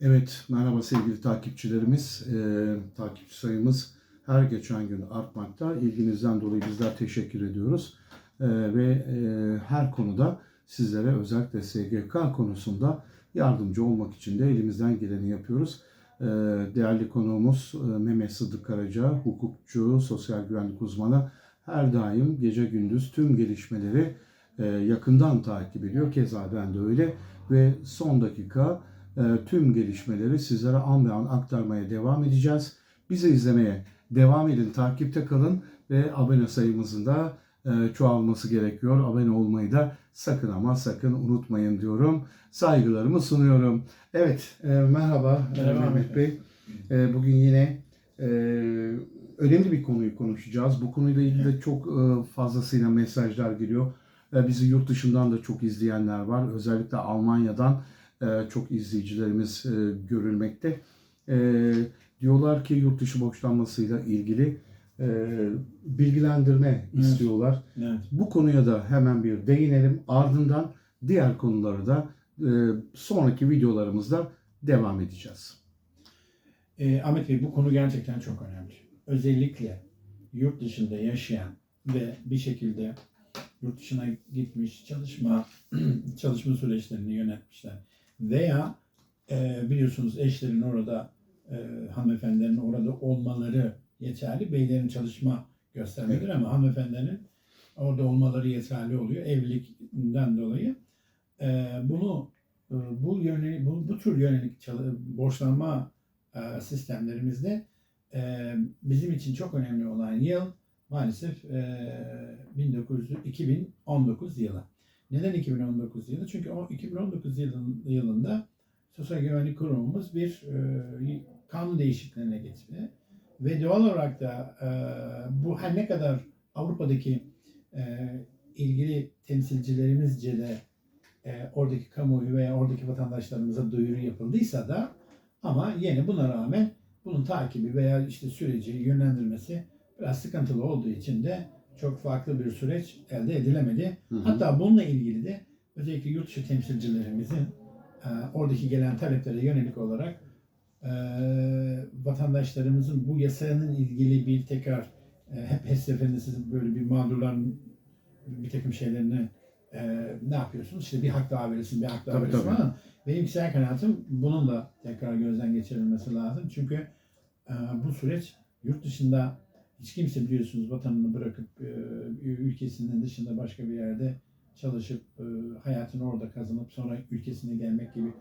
Evet, merhaba sevgili takipçilerimiz. Ee, takipçi sayımız her geçen gün artmakta. İlginizden dolayı bizler teşekkür ediyoruz. Ee, ve e, her konuda sizlere özellikle SGK konusunda yardımcı olmak için de elimizden geleni yapıyoruz. Ee, değerli konuğumuz e, Mehmet Sıddık Karaca, hukukçu, sosyal güvenlik uzmanı her daim gece gündüz tüm gelişmeleri e, yakından takip ediyor. Keza ben de öyle ve son dakika tüm gelişmeleri sizlere an be an aktarmaya devam edeceğiz. Bizi izlemeye devam edin, takipte kalın ve abone sayımızın da e, çoğalması gerekiyor. Abone olmayı da sakın ama sakın unutmayın diyorum. Saygılarımı sunuyorum. Evet, e, merhaba, e, Merhaba. Mehmet Bey. Bugün yine önemli bir konuyu konuşacağız. Bu konuyla ilgili de çok fazlasıyla mesajlar geliyor. Bizi yurt dışından da çok izleyenler var. Özellikle Almanya'dan çok izleyicilerimiz e, görülmekte. E, diyorlar ki yurt dışı borçlanmasıyla ilgili e, bilgilendirme Evet. istiyorlar. Evet. Bu konuya da hemen bir değinelim. Ardından diğer konuları da e, sonraki videolarımızda devam edeceğiz. Ee, Ahmet Bey bu konu gerçekten çok önemli. Özellikle yurt dışında yaşayan ve bir şekilde yurt dışına gitmiş çalışma çalışma süreçlerini yönetmişler veya e, biliyorsunuz eşlerin orada e, hanımefendilerin orada olmaları yeterli. Beylerin çalışma göstermedir ama hanımefendilerin orada olmaları yeterli oluyor evlilikten dolayı. E, bunu e, bu yönelik bu, bu tür yönelik çalı- borçlanma e, sistemlerimizde e, bizim için çok önemli olan yıl maalesef e, 1900, 2019 yılı. Neden 2019 yılı? Çünkü o 2019 yılın, yılında Sosyal Güvenlik Kurumumuz bir e, kanun değişikliğine gitti. Ve doğal olarak da e, bu her ne kadar Avrupa'daki e, ilgili temsilcilerimizce de e, oradaki kamuoyu veya oradaki vatandaşlarımıza duyuru yapıldıysa da ama yine buna rağmen bunun takibi veya işte süreci yönlendirmesi biraz sıkıntılı olduğu için de çok farklı bir süreç elde edilemedi. Hı hı. Hatta bununla ilgili de özellikle yurt dışı temsilcilerimizin e, oradaki gelen taleplere yönelik olarak e, vatandaşlarımızın bu yasanın ilgili bir tekrar e, hep her seferinde sizin böyle bir mağdurların bir takım şeylerini e, ne yapıyorsunuz? İşte bir hak daha verilsin, bir hak daha Tabii, verilsin tabii. Benim kişisel kanaatim bunun da tekrar gözden geçirilmesi lazım. Çünkü e, bu süreç yurt dışında hiç kimse biliyorsunuz vatanını bırakıp e, ülkesinin dışında başka bir yerde çalışıp e, hayatını orada kazanıp sonra ülkesine gelmek gibi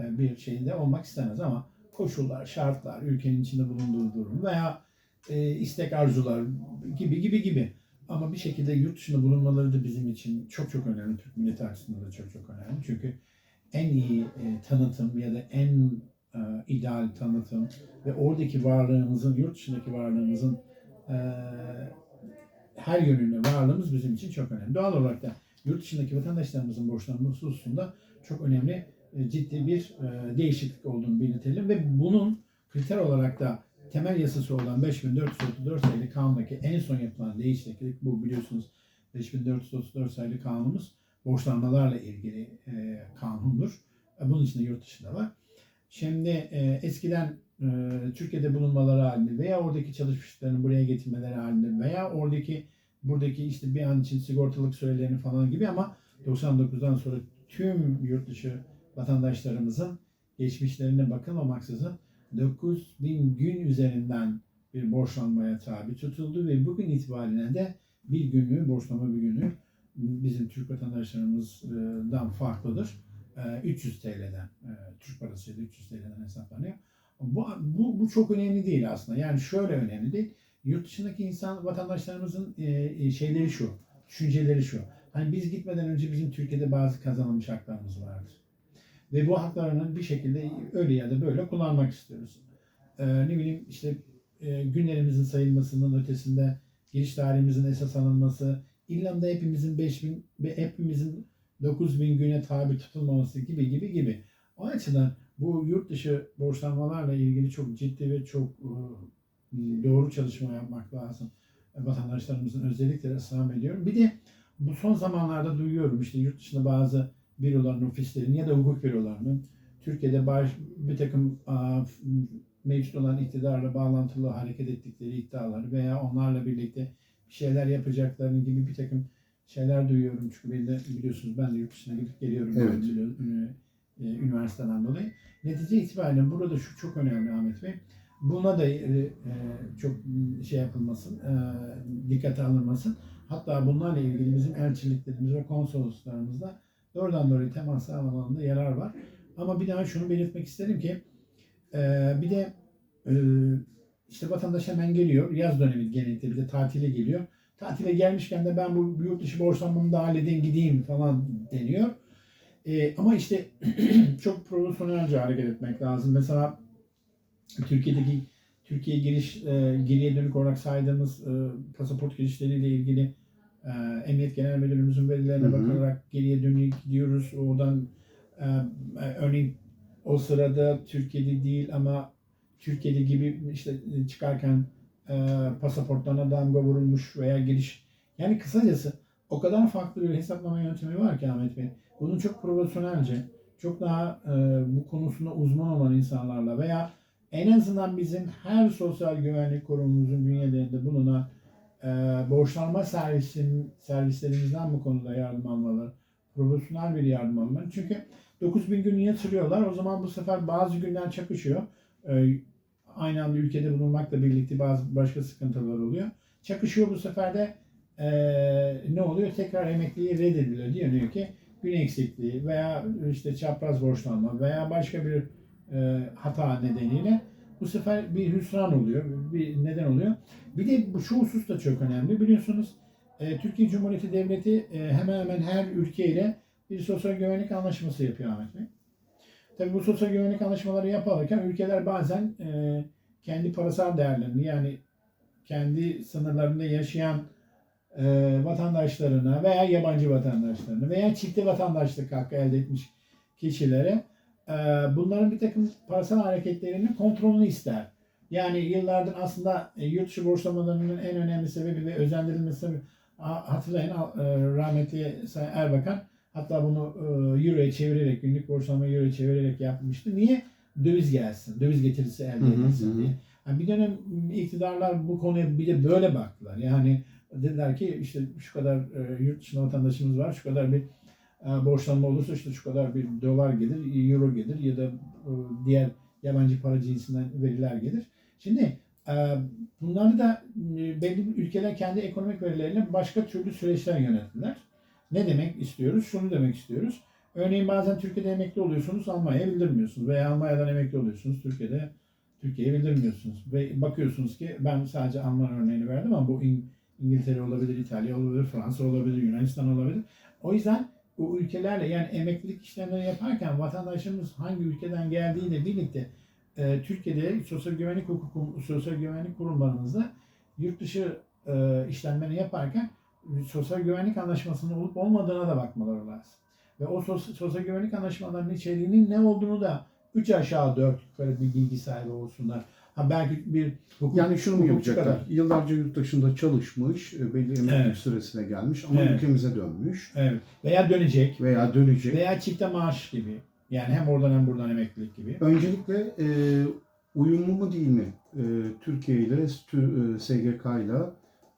e, bir şeyinde olmak istemez ama koşullar, şartlar, ülkenin içinde bulunduğu durum veya istek arzular gibi gibi gibi. Ama bir şekilde yurt dışında bulunmaları da bizim için çok çok önemli. Türk milleti açısından da çok çok önemli. Çünkü en iyi e, tanıtım ya da en e, ideal tanıtım ve oradaki varlığımızın, yurt dışındaki varlığımızın her yönüyle varlığımız bizim için çok önemli. Doğal olarak da yurt dışındaki vatandaşlarımızın borçlanması hususunda çok önemli e, ciddi bir e, değişiklik olduğunu belirtelim ve bunun kriter olarak da temel yasası olan 5434 sayılı kanundaki en son yapılan değişiklik bu biliyorsunuz 5434 sayılı kanunumuz borçlanmalarla ilgili e, kanundur. Bunun içinde yurt dışında var. Şimdi eskiden Türkiye'de bulunmaları halinde veya oradaki çalışmışlarını buraya getirmeleri halinde veya oradaki buradaki işte bir an için sigortalık sürelerini falan gibi ama 99'dan sonra tüm yurt dışı vatandaşlarımızın geçmişlerine bakılmamaksızın 9000 gün üzerinden bir borçlanmaya tabi tutuldu ve bugün itibariyle de bir günlüğü borçlama bir günü bizim Türk vatandaşlarımızdan farklıdır. Ee, 300 TL'den, e, Türk parasıyla 300 TL'den hesaplanıyor. Bu, bu, bu çok önemli değil aslında. Yani şöyle önemli değil. Yurt dışındaki insan vatandaşlarımızın e, e, şeyleri şu, düşünceleri şu. Hani biz gitmeden önce bizim Türkiye'de bazı kazanılmış haklarımız vardır. Ve bu haklarını bir şekilde öyle ya da böyle kullanmak istiyoruz. Ee, ne bileyim işte e, günlerimizin sayılmasının ötesinde giriş tarihimizin esas alınması, İrlanda hepimizin 5000 ve hepimizin 9000 güne tabi tutulmaması gibi gibi gibi. O açıdan bu yurt dışı borçlanmalarla ilgili çok ciddi ve çok e, doğru çalışma yapmak lazım. E, Vatandaşlarımızın özellikle ısrar ediyorum. Bir de bu son zamanlarda duyuyorum işte yurt dışında bazı büroların, ofislerin ya da hukuk bürolarının Türkiye'de baş, bir takım f- mevcut olan iktidarla bağlantılı hareket ettikleri iddialar veya onlarla birlikte bir şeyler yapacaklarını gibi bir takım şeyler duyuyorum. Çünkü ben de biliyorsunuz ben de yurt dışına gidip geliyorum. Evet. Biliyor- ünü- e, Üniversiteden dolayı. Netice itibariyle burada şu çok önemli Ahmet Bey. Buna da e, e, çok şey yapılmasın, e, dikkate alınmasın. Hatta bunlarla ilgili bizim elçiliklerimiz ve konsoloslarımızda doğrudan doğruya temas sağlamalarında yarar var. Ama bir daha şunu belirtmek isterim ki e, bir de e, işte vatandaş hemen geliyor. Yaz dönemi genellikle bir de tatile geliyor. Tatile gelmişken de ben bu yurt dışı borçlanmamı da halledeyim gideyim falan deniyor. E, ama işte çok profesyonelce hareket etmek lazım. Mesela Türkiye'deki Türkiye giriş e, geriye dönük olarak saydığımız e, pasaport girişleriyle ilgili e, Emniyet Genel Müdürlüğümüzün verilerine Hı hı. bakarak geriye dönük gidiyoruz. Oradan e, e, örneğin o sırada Türkiye'de değil ama Türkiye'de gibi işte çıkarken e, pasaportlarına damga vurulmuş veya giriş yani kısacası o kadar farklı bir hesaplama yöntemi var ki Ahmet Bey. Bunu çok profesyonelce, çok daha e, bu konusunda uzman olan insanlarla veya en azından bizim her sosyal güvenlik kurumumuzun bünyelerinde bulunan e, borçlanma servisin, servislerimizden bu konuda yardım almaları, profesyonel bir yardım almaları. Çünkü 9000 gün yatırıyorlar. O zaman bu sefer bazı günler çakışıyor. E, aynı anda ülkede bulunmakla birlikte bazı başka sıkıntılar oluyor. Çakışıyor bu sefer de e, ne oluyor? Tekrar emekliyi reddediliyor. Diyor ki gün eksikliği veya işte çapraz borçlanma veya başka bir e, hata nedeniyle bu sefer bir hüsran oluyor, bir neden oluyor. Bir de bu şu husus da çok önemli. Biliyorsunuz e, Türkiye Cumhuriyeti Devleti e, hemen hemen her ülkeyle bir sosyal güvenlik anlaşması yapıyor Ahmet Bey. Tabii bu sosyal güvenlik anlaşmaları yaparken ülkeler bazen e, kendi parasal değerlerini yani kendi sınırlarında yaşayan e, vatandaşlarına veya yabancı vatandaşlarına veya çifte vatandaşlık hakkı elde etmiş kişilere e, bunların bir takım parasal hareketlerinin kontrolünü ister. Yani yıllardır aslında e, yurt dışı borçlamalarının en önemli sebebi ve özendirilmesi sebebi hatırlayın e, rahmetli Sayın Erbakan hatta bunu e, Euro'ya çevirerek günlük borçlamayı Euro'ya çevirerek yapmıştı. Niye? Döviz gelsin, döviz getirisi elde edilsin diye. Yani bir dönem iktidarlar bu konuya bir de böyle baktılar. Yani dediler ki işte şu kadar e, yurt dışında vatandaşımız var, şu kadar bir e, borçlanma olursa işte şu kadar bir dolar gelir, euro gelir ya da e, diğer yabancı para cinsinden veriler gelir. Şimdi e, bunları da e, belli ülkeler kendi ekonomik verileriyle başka türlü süreçler yönettiler. Ne demek istiyoruz? Şunu demek istiyoruz. Örneğin bazen Türkiye'de emekli oluyorsunuz, Almanya'ya bildirmiyorsunuz veya Almanya'dan emekli oluyorsunuz, Türkiye'de Türkiye'ye bildirmiyorsunuz. Ve bakıyorsunuz ki ben sadece Alman örneğini verdim ama bu İng- İngiltere olabilir, İtalya olabilir, Fransa olabilir, Yunanistan olabilir. O yüzden bu ülkelerle yani emeklilik işlemleri yaparken vatandaşımız hangi ülkeden geldiğiyle birlikte e, Türkiye'de sosyal güvenlik hukuku, sosyal güvenlik kurumlarımızda yurt dışı e, işlemlerini yaparken sosyal güvenlik anlaşmasının olup olmadığına da bakmaları lazım. Ve o sos- sosyal güvenlik anlaşmalarının içeriğinin ne olduğunu da üç aşağı dört yukarı bir bilgi sahibi olsunlar. Ha belki bir hukuk, Yani şunu mu yapacaklar? kadar. Yıllarca yurt dışında çalışmış, e, belli emeklilik Evet. süresine gelmiş ama Evet. ülkemize dönmüş Evet. Veya dönecek. veya dönecek. Veya çifte maaş gibi. Yani hem oradan hem buradan emeklilik gibi. Öncelikle e, uyumlu mu değil mi? E, Türkiye ile e, SGK ile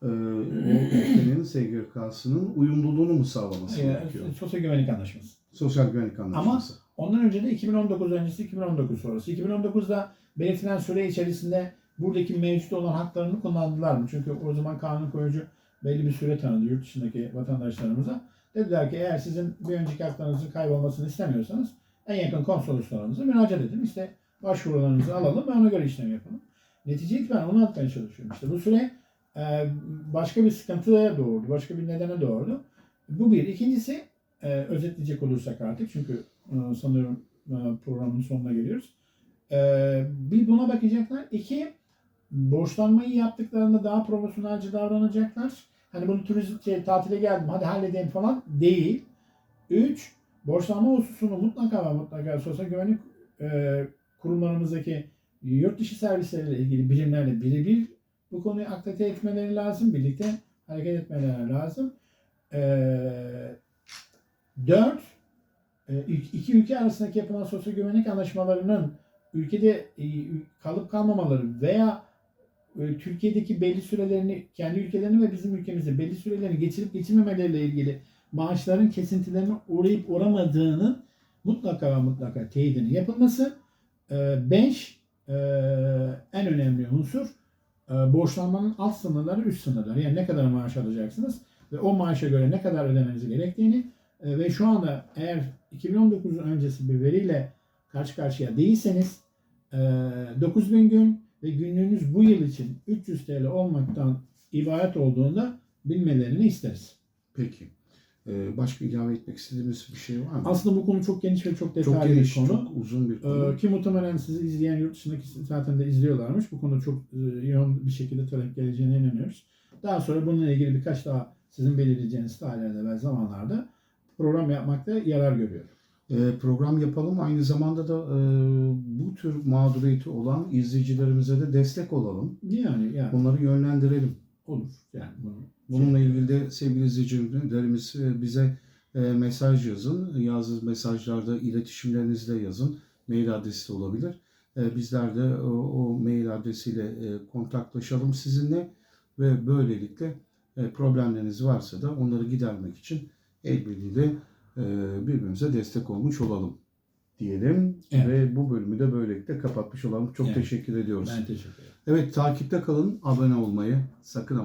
e, o ülkenin SGK'sının uyumluluğunu mu sağlaması Ee, gerekiyor? sosyal güvenlik anlaşması. Sosyal güvenlik anlaşması. Ondan önce de 2019 öncesi 2019 sonrası. 2019'da belirtilen süre içerisinde buradaki mevcut olan haklarını kullandılar mı? Çünkü o zaman kanun koyucu belli bir süre tanıdı yurt dışındaki vatandaşlarımıza. Dediler ki eğer sizin bir önceki haklarınızın kaybolmasını istemiyorsanız en yakın konsoloslarınıza müracaat edin. İşte başvurularınızı alalım ve ona göre işlem yapalım. Netice itibaren onu atmaya çalışıyorum. İşte bu süre e, başka bir sıkıntıya doğurdu. Başka bir nedene doğurdu. Bu bir. İkincisi e, özetleyecek olursak artık çünkü e, sanıyorum programın sonuna geliyoruz. E, bir buna bakacaklar. İki, borçlanmayı yaptıklarında daha profesyonelce davranacaklar. Hani bunu turizm şey, tatile geldim hadi halledeyim falan değil. Üç, borçlanma hususunu mutlaka ve mutlaka sosyal güvenlik e, kurumlarımızdaki yurt dışı servisleriyle ilgili birimlerle birebir bu konuyu aktive etmeleri lazım. Birlikte hareket etmeleri lazım. E, dört, e, iki ülke arasındaki yapılan sosyal güvenlik anlaşmalarının ülkede e, kalıp kalmamaları veya e, Türkiye'deki belli sürelerini kendi ülkelerini ve bizim ülkemizde belli sürelerini geçirip geçirmemeleriyle ilgili maaşların kesintilerine uğrayıp uğramadığının mutlaka ve mutlaka teyidinin yapılması. E, e, en önemli unsur borçlanmanın alt sınırları üst sınırları. Yani ne kadar maaş alacaksınız ve o maaşa göre ne kadar ödemeniz gerektiğini ve şu anda eğer 2019 öncesi bir veriyle karşı karşıya değilseniz 9000 gün ve günlüğünüz bu yıl için 300 TL olmaktan ibaret olduğunda bilmelerini isteriz. Peki. Ee, başka ilave etmek istediğimiz bir şey var mı? Aslında bu konu çok geniş ve çok çok detaylı geniş, bir konu. çok uzun bir konu. Ee, ki muhtemelen sizi izleyen yurt dışındaki zaten de izliyorlarmış. Bu konuda çok e, yoğun bir şekilde talep geleceğine inanıyoruz. Daha sonra bununla ilgili birkaç daha sizin belirleyeceğiniz tarihlerde ve zamanlarda program yapmakta yarar görüyorum. Ee, program yapalım. Aynı zamanda da e, bu tür mağduriyeti olan izleyicilerimize de destek olalım. Yani yani Onları yönlendirelim. olur. Yani bunu Bununla ilgili de sevgili izleyicilerimiz e, bize e, mesaj yazın. Yazdığınız mesajlarda iletişimlerinizde yazın. Mail adresi de olabilir. Bizler de o, mail adresiyle kontaklaşalım sizinle ve böylelikle problemleriniz varsa da onları gidermek için el birliğiyle birbirimize destek olmuş olalım diyelim Evet. ve bu bölümü de böylelikle kapatmış olalım. Çok Evet. teşekkür ediyoruz. ben teşekkür ederim. Evet takipte kalın, abone olmayı sakın